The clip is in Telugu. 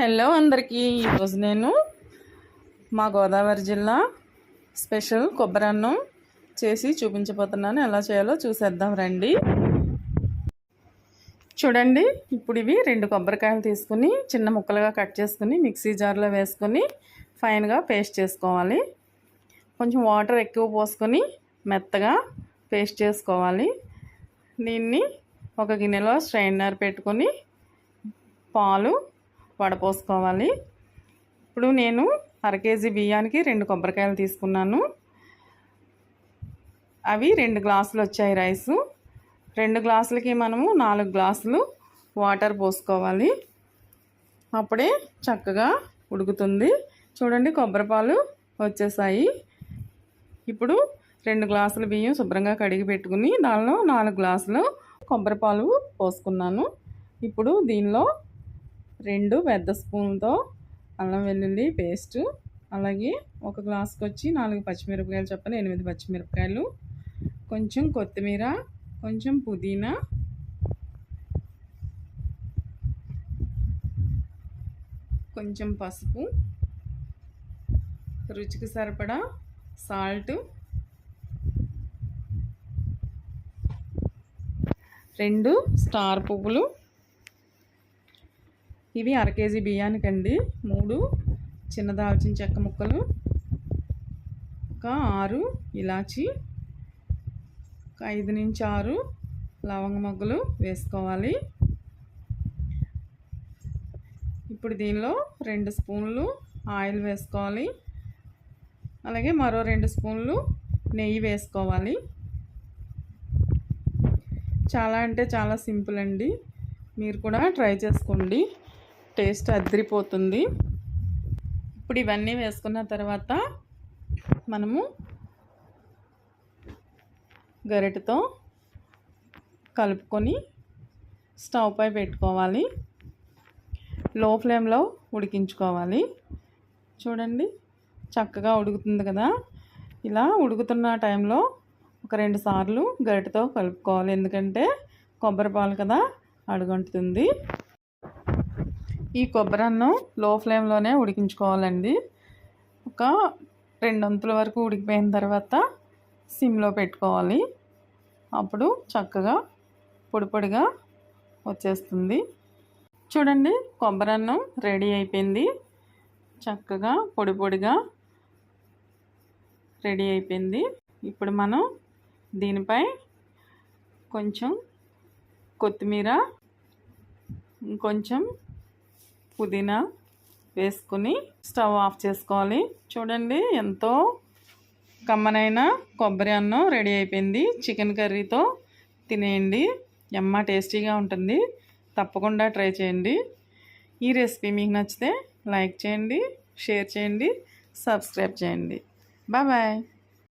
హలో అందరికీ. ఈరోజు నేను మా గోదావరి జిల్లా స్పెషల్ కొబ్బరి అన్నం చేసి చూపించబోతున్నాను. ఎలా చేయాలో చూసేద్దాం రండి. చూడండి ఇప్పుడు ఇవి రెండు కొబ్బరికాయలు తీసుకుని చిన్న ముక్కలుగా కట్ చేసుకుని మిక్సీ జార్లో వేసుకొని ఫైన్గా పేస్ట్ చేసుకోవాలి. కొంచెం వాటర్ ఎక్కువ పోసుకొని మెత్తగా పేస్ట్ చేసుకోవాలి. దీన్ని ఒక గిన్నెలో స్ట్రైనర్ పెట్టుకొని పాలు వడపోసుకోవాలి. ఇప్పుడు నేను అర కేజీ బియ్యానికి రెండు కొబ్బరికాయలు తీసుకున్నాను. అవి రెండు గ్లాసులు వచ్చాయి రైసు. రెండు గ్లాసులకి మనము నాలుగు గ్లాసులు వాటర్ పోసుకోవాలి. అప్పుడే చక్కగా ఉడుకుతుంది. చూడండి కొబ్బరిపాలు వచ్చేసాయి. ఇప్పుడు రెండు గ్లాసుల బియ్యం శుభ్రంగా కడిగి పెట్టుకుని దానిలో నాలుగు గ్లాసులు కొబ్బరిపాలు పోసుకున్నాను. ఇప్పుడు దీనిలో రెండు పెద్ద స్పూన్తో అల్లం వెల్లుల్లి పేస్ట్. అలాగే ఒక గ్లాస్కి వచ్చి నాలుగు పచ్చిమిరపకాయలు చెప్పాలి ఎనిమిది పచ్చిమిరపకాయలు. కొంచెం కొత్తిమీర కొంచెం పుదీనా. కొంచెం పసుపు. రుచికి సరిపడా సాల్ట్. రెండు స్టార్ పువ్వులు. ఇవి అర కేజీ బియ్యానికండి. మూడు చిన్న దాల్చిన చెక్క ముక్కలు ఒక ఆరు ఇలాచి ఒక ఐదు నుంచి ఆరు లవంగ మొగ్గలు వేసుకోవాలి. ఇప్పుడు దీనిలో రెండు స్పూన్లు ఆయిల్ వేసుకోవాలి. అలాగే మరో రెండు స్పూన్లు నెయ్యి వేసుకోవాలి. చాలా అంటే చాలా సింపుల్ అండి. మీరు కూడా ట్రై చేసుకోండి. టేస్ట్ అదిరిపోతుంది. ఇప్పుడు ఇవన్నీ వేసుకున్న తర్వాత మనము గరిటతో కలుపుకొని స్టవ్ పై పెట్టుకోవాలి. లో ఫ్లేమ్లో ఉడికించుకోవాలి. చూడండి చక్కగా ఉడుకుతుంది కదా. ఇలా ఉడుకుతున్న టైంలో ఒక రెండు సార్లు గరిటతో కలుపుకోవాలి. ఎందుకంటే కొబ్బరి పాలు కదా అడుగంటుతుంది. ఈ కొబ్బరి అన్నం లో ఫ్లేమ్లోనే ఉడికించుకోవాలండి. ఒక రెండు అంతుల వరకు ఉడికిపోయిన తర్వాత సిమ్లో పెట్టుకోవాలి. అప్పుడు చక్కగా పొడి పొడిగా వచ్చేస్తుంది. చూడండి కొబ్బరి అన్నం రెడీ అయిపోయింది. చక్కగా పొడి పొడిగా రెడీ అయిపోయింది. ఇప్పుడు మనం దీనిపై కొంచెం కొత్తిమీర ఇంకొంచెం పుదీనా వేసుకుని స్టవ్ ఆఫ్ చేసుకోవాలి. చూడండి ఎంతో కమ్మనైన కొబ్బరి అన్నం రెడీ అయిపోయింది. చికెన్ కర్రీతో తినేయండి. ఎమ్మ టేస్టీగా ఉంటుంది. తప్పకుండా ట్రై చేయండి. ఈ రెసిపీ మీకు నచ్చితే లైక్ చేయండి షేర్ చేయండి సబ్స్క్రైబ్ చేయండి. బాయ్